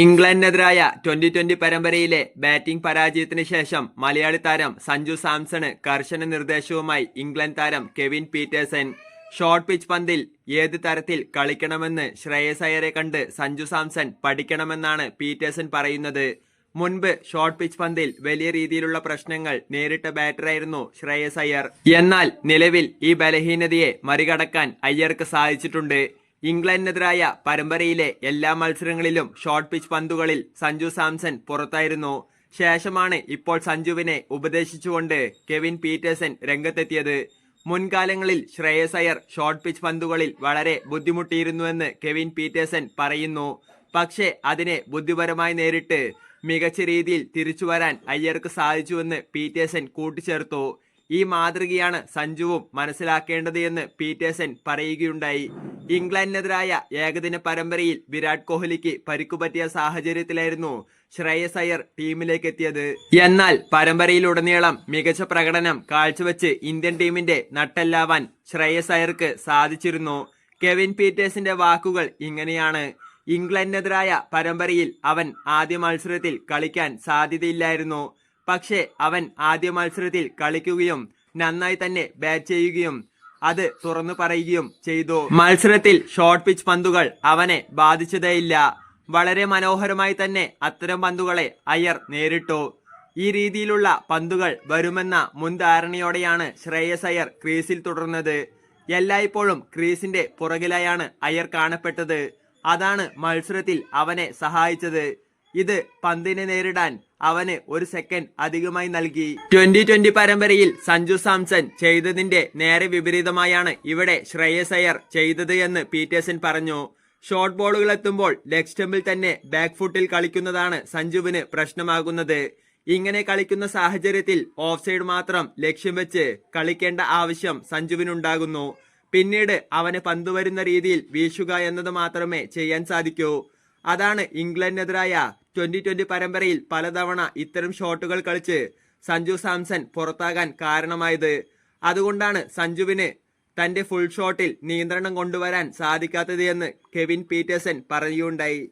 ഇംഗ്ലണ്ടിനെതിരായ twenty twenty പരമ്പരയിലെ batting പരാജയത്തിന് ശേഷം മലയാളി താരം സഞ്ജു സാംസണ് കർശന നിർദ്ദേശവുമായി ഇംഗ്ലണ്ട് താരം കെവിൻ പീറ്റേഴ്സൺ ഷോർട്ട് പിച്ച് പന്തിൽ ഏത് തരത്തിൽ കളിക്കണമെന്ന് ശ്രേയസ് അയ്യരെ കണ്ട് സഞ്ജു സാംസൺ പഠിക്കണമെന്നാണ് പീറ്റേഴ്സൺ പറയുന്നത്. മുൻപ് ഷോർട്ട് പിച്ച് പന്തിൽ വലിയ രീതിയിലുള്ള പ്രശ്നങ്ങൾ നേരിട്ട ബാറ്ററായിരുന്നു ശ്രേയസ് അയ്യർ. എന്നാൽ നിലവിൽ ഈ ബലഹീനതയെ മറികടക്കാൻ അയ്യർക്ക് സാധിച്ചിട്ടുണ്ട്. ഇംഗ്ലണ്ടിനെതിരായ പരമ്പരയിലെ എല്ലാ മത്സരങ്ങളിലും ഷോർട്ട് പിച്ച് പന്തുകളിൽ സഞ്ജു സാംസൺ പുറത്തായിരുന്നു. ശേഷമാണ് ഇപ്പോൾ സഞ്ജുവിനെ ഉപദേശിച്ചുകൊണ്ട് കെവിൻ പീറ്റേഴ്സൺ രംഗത്തെത്തിയത്. മുൻകാലങ്ങളിൽ ശ്രേയസ് അയ്യർ ഷോർട്ട് പിച്ച് പന്തുകളിൽ വളരെ ബുദ്ധിമുട്ടിയിരുന്നുവെന്ന് കെവിൻ പീറ്റേഴ്സൺ പറയുന്നു. പക്ഷേ അതിനെ ബുദ്ധിപരമായി നേരിട്ട് മികച്ച രീതിയിൽ തിരിച്ചു വരാൻ അയ്യർക്ക് സാധിച്ചുവെന്ന് പീറ്റേഴ്സൺ കൂട്ടിച്ചേർത്തു. ഈ മാതൃകയാണ് സഞ്ജുവും മനസ്സിലാക്കേണ്ടത് എന്ന് പീറ്റേഴ്സൺ പറയുകയുണ്ടായി. ഇംഗ്ലണ്ടിനെതിരായ ഏകദിന പരമ്പരയിൽ വിരാട് കോഹ്ലിക്ക് പരിക്കുപറ്റിയ സാഹചര്യത്തിലായിരുന്നു ശ്രേയസ് അയ്യർ ടീമിലേക്ക് എത്തിയത് എന്നാൽ പരമ്പരയിലുടനീളം മികച്ച പ്രകടനം കാഴ്ചവെച്ച് ഇന്ത്യൻ ടീമിന്റെ നട്ടെല്ലാവാൻ ശ്രേയസ് അയ്യർക്ക് സാധിച്ചിരുന്നു. കെവിൻ പീറ്റേഴ്സിന്റെ വാക്കുകൾ ഇങ്ങനെയാണ്. ഇംഗ്ലണ്ടിനെതിരായ പരമ്പരയിൽ അവൻ ആദ്യ മത്സരത്തിൽ കളിക്കാൻ സാധ്യതയില്ലായിരുന്നു. പക്ഷേ അവൻ ആദ്യ മത്സരത്തിൽ കളിക്കുകയും നന്നായി തന്നെ ബാറ്റ് ചെയ്യുകയും അത് തുറന്നു പറയുകയും ചെയ്തു. മത്സരത്തിൽ ഷോർട്ട് പിച്ച് പന്തുകൾ അവനെ ബാധിച്ചതേയില്ല. വളരെ മനോഹരമായി തന്നെ അത്തരം പന്തുകളെ അയ്യർ നേരിട്ടു. ഈ രീതിയിലുള്ള പന്തുകൾ വരുമെന്ന മുൻധാരണയോടെയാണ് ശ്രേയസ് അയ്യർ ക്രീസിൽ തുടർന്നത്. എല്ലായ്പ്പോഴും ക്രീസിന്റെ പുറകിലായാണ് അയ്യർ കാണപ്പെട്ടത്. അതാണ് മത്സരത്തിൽ അവനെ സഹായിച്ചത്. ഇത് പന്തിനെ നേരിടാൻ അവന് ഒരു സെക്കൻഡ് അധികമായി നൽകി. ട്വന്റി ട്വന്റി പരമ്പരയിൽ സഞ്ജു സാംസൺ ചെയ്തതിന്റെ നേരെ വിപരീതമായാണ് ഇവിടെ ശ്രേയസ് അയ്യർ ചെയ്തത് എന്ന് പീറ്റേഴ്സൺ പറഞ്ഞു. ഷോർട്ട് ബോളുകൾ എത്തുമ്പോൾ ലെഗ് സ്റ്റമ്പിൽ തന്നെ ബാക്ക് ഫുട്ടിൽ കളിക്കുന്നതാണ് സഞ്ജുവിന് പ്രശ്നമാകുന്നത്. ഇങ്ങനെ കളിക്കുന്ന സാഹചര്യത്തിൽ ഓഫ് സൈഡ് മാത്രം ലക്ഷ്യം വെച്ച് കളിക്കേണ്ട ആവശ്യം സഞ്ജുവിനുണ്ടാകുന്നു. പിന്നീട് അവന് പന്ത് വരുന്ന രീതിയിൽ വീശുക എന്നത് മാത്രമേ ചെയ്യാൻ സാധിക്കൂ. അതാണ് ഇംഗ്ലണ്ടിനെതിരായ ട്വന്റി ട്വന്റി പരമ്പരയിൽ പലതവണ ഇത്തരം ഷോട്ടുകൾ കളിച്ച് സഞ്ജു സാംസൺ പുറത്താകാൻ കാരണമായത്. അതുകൊണ്ടാണ് സഞ്ജുവിന് തന്റെ ഫുൾ ഷോട്ടിൽ നിയന്ത്രണം കൊണ്ടുവരാൻ സാധിക്കാത്തത് എന്ന് കെവിൻ പീറ്റേഴ്സൺ പറയുകയുണ്ടായി.